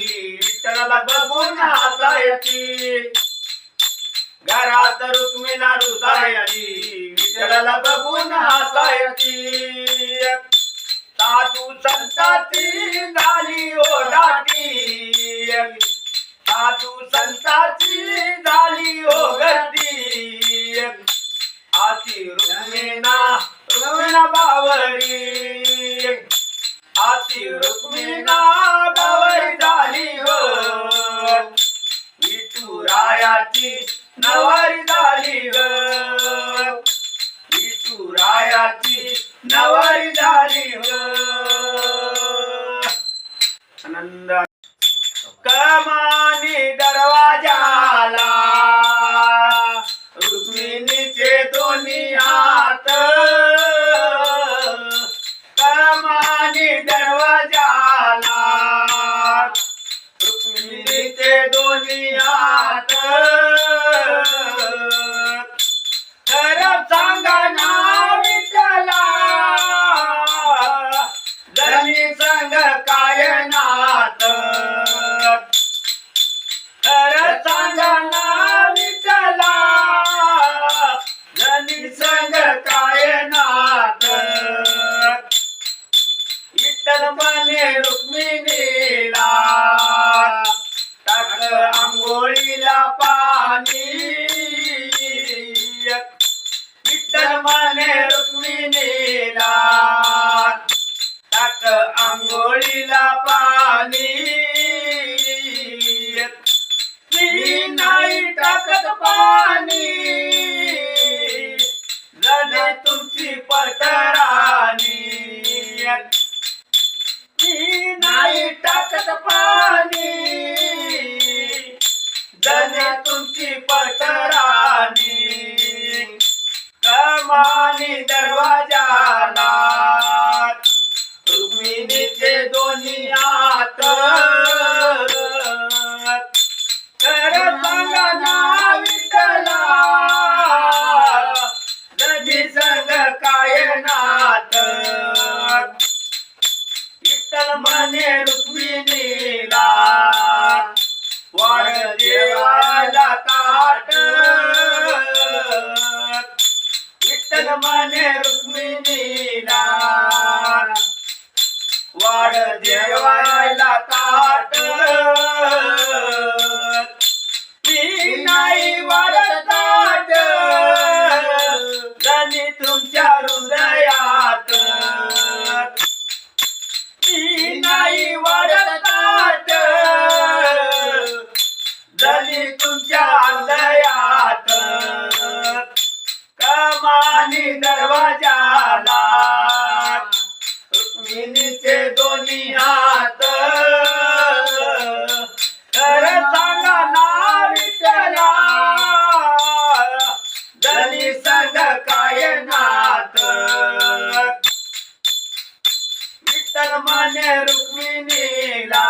विठ्ठलाला बघून हसायची घरात रुक्मिणा रुसायची विठ्ठलाला बघून हसायची साधू संताची झाली ओढाटी. साधू संताची झाली ओ गर्दी म्हणे रुक्मिणीला. टाक आंघोळीला पाणी. विठ्ठल म्हणे रुक्मिणीला. टाक आंघोळीला पाणी. मी नाही टाकत पाणी. झाले तुमची पटराणी ने म्हणे रुक्मिणीला वाढ ताट. विठ्ठल माने रुक्मिणीला. वाढ देवाला ताट. मी नाही वाढत ताट. जनी तुमच्या हृदया झाली तुमच्या हृदयात कमानी दरवाजाला. रुक्मिणीचे दोन्ही हात. तर सांगा ना विठ्ठला. धनी संग काय नात. विठ्ठल माने रुक्मिणीला.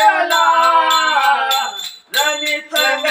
भेटला रमी संग